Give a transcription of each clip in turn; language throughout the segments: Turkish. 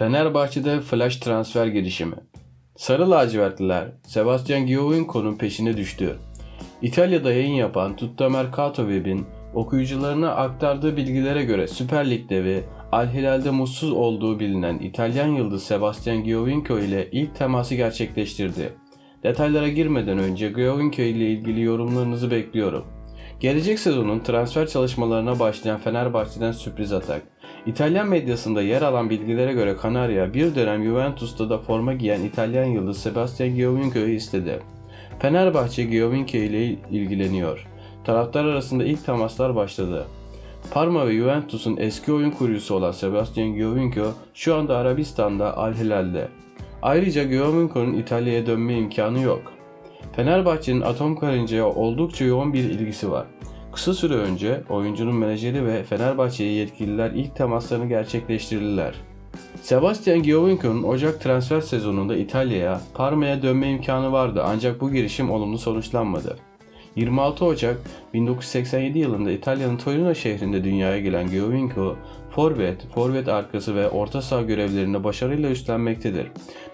Fenerbahçe'de flash transfer girişimi. Sarı lacivertliler Sebastian Giovinco'nun peşine düştü. İtalya'da yayın yapan Tutto Mercato Web'in okuyucularına aktardığı bilgilere göre Süper Lig devi Al Hilal'de mutsuz olduğu bilinen İtalyan yıldız Sebastian Giovinco ile ilk teması gerçekleştirdi. Detaylara girmeden önce Giovinco ile ilgili yorumlarınızı bekliyorum. Gelecek sezonun transfer çalışmalarına başlayan Fenerbahçe'den sürpriz atak. İtalyan medyasında yer alan bilgilere göre Kanarya bir dönem Juventus'ta da forma giyen İtalyan yıldız Sebastian Giovinco'yu istedi. Fenerbahçe Giovinco ile ilgileniyor. Taraftar arasında ilk temaslar başladı. Parma ve Juventus'un eski oyun kurucusu olan Sebastian Giovinco şu anda Arabistan'da Al Hilal'de. Ayrıca Giovinco'nun İtalya'ya dönme imkanı yok. Fenerbahçe'nin Atom Karınca'ya oldukça yoğun bir ilgisi var. Kısa süre önce oyuncunun menajeri ve Fenerbahçe'ye yetkililer ilk temaslarını gerçekleştirdiler. Sebastian Giovinco'nun Ocak transfer sezonunda İtalya'ya, Parma'ya dönme imkanı vardı ancak bu girişim olumlu sonuçlanmadı. 26 Ocak 1987 yılında İtalya'nın Torino şehrinde dünyaya gelen Giovinco, forvet, forvet arkası ve orta saha görevlerini başarıyla üstlenmektedir.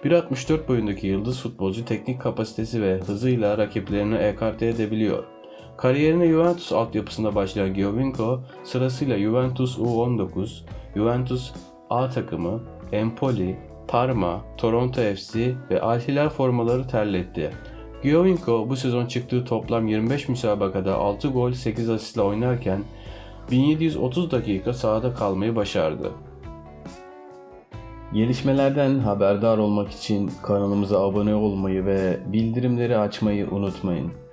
1.64 boyundaki yıldız futbolcu teknik kapasitesi ve hızıyla rakiplerini ekarte edebiliyor. Kariyerine Juventus altyapısında başlayan Giovinco sırasıyla Juventus U19, Juventus A takımı, Empoli, Parma, Toronto FC ve Al Hilal formaları terletti. Giovinco bu sezon çıktığı toplam 25 müsabakada 6 gol 8 asistle oynarken 1730 dakika sahada kalmayı başardı. Gelişmelerden haberdar olmak için kanalımıza abone olmayı ve bildirimleri açmayı unutmayın.